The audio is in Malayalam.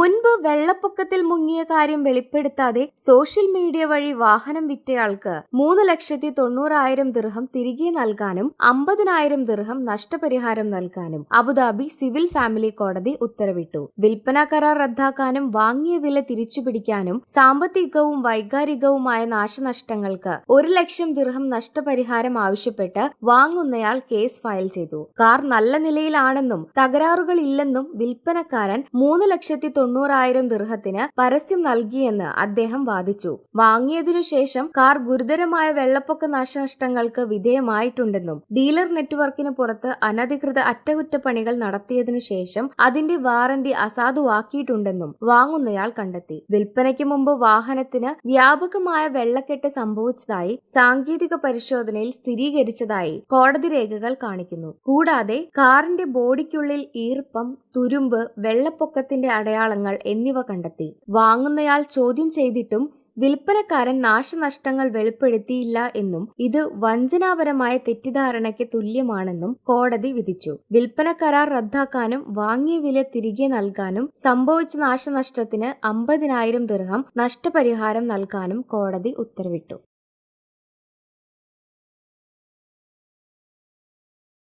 മുൻപ് വെള്ളപ്പൊക്കത്തിൽ മുങ്ങിയ കാര്യം വെളിപ്പെടുത്താതെ സോഷ്യൽ മീഡിയ വഴി വാഹനം വിറ്റയാൾക്ക് മൂന്ന് ലക്ഷത്തി തൊണ്ണൂറായിരം ദിർഹം തിരികെ നൽകാനും അമ്പതിനായിരം ദിർഹം നഷ്ടപരിഹാരം നൽകാനും അബുദാബി സിവിൽ ഫാമിലി കോടതി ഉത്തരവിട്ടു. വിൽപ്പന കരാർ റദ്ദാക്കാനും വാങ്ങിയ വില തിരിച്ചുപിടിക്കാനും സാമ്പത്തികവും വൈകാരികവുമായ നാശനഷ്ടങ്ങൾക്ക് ഒരു ലക്ഷം ദിർഹം നഷ്ടപരിഹാരം ആവശ്യപ്പെട്ട് വാങ്ങുന്നയാൾ കേസ് ഫയൽ ചെയ്തു. കാർ നല്ല നിലയിലാണെന്നും തകരാറുകളില്ലെന്നും വിൽപ്പനക്കാരൻ മൂന്ന് ലക്ഷത്തി തൊണ്ണൂറായിരം ദൃഹത്തിന് പരസ്യം നൽകിയെന്ന് അദ്ദേഹം വാദിച്ചു. വാങ്ങിയതിനു ശേഷം കാർ ഗുരുതരമായ വെള്ളപ്പൊക്ക നാശനഷ്ടങ്ങൾക്ക് വിധേയമായിട്ടുണ്ടെന്നും ഡീലർ നെറ്റ്വർക്കിന് പുറത്ത് അനധികൃത അറ്റകുറ്റപ്പണികൾ നടത്തിയതിനു ശേഷം അതിന്റെ വാറന്റി അസാധുവാക്കിയിട്ടുണ്ടെന്നും വാങ്ങുന്നയാൾ കണ്ടെത്തി. വിൽപ്പനയ്ക്ക് മുമ്പ് വാഹനത്തിന് വ്യാപകമായ വെള്ളക്കെട്ട് സംഭവിച്ചതായി സാങ്കേതിക പരിശോധനയിൽ സ്ഥിരീകരിച്ചതായി കോടതി രേഖകൾ കാണിക്കുന്നു. കൂടാതെ കാറിന്റെ ബോഡിക്കുള്ളിൽ ഈർപ്പം തുരുമ്പ് വെള്ളപ്പൊക്കത്തിന്റെ അടയാളങ്ങൾ എന്നിവ കണ്ടെത്തി. വാങ്ങുന്നയാൾ ചോദ്യം ചെയ്തിട്ടും വിൽപ്പനക്കാരൻ നാശനഷ്ടങ്ങൾ വെളിപ്പെടുത്തിയില്ല എന്നും ഇത് വഞ്ചനാപരമായ തെറ്റിദ്ധാരണയ്ക്ക് തുല്യമാണെന്നും കോടതി വിധിച്ചു. വിൽപ്പന കരാർ റദ്ദാക്കാനും വാങ്ങിയ വില തിരികെ നൽകാനും സംഭവിച്ച നാശനഷ്ടത്തിന് അമ്പതിനായിരം ദിർഹം നഷ്ടപരിഹാരം നൽകാനും കോടതി ഉത്തരവിട്ടു.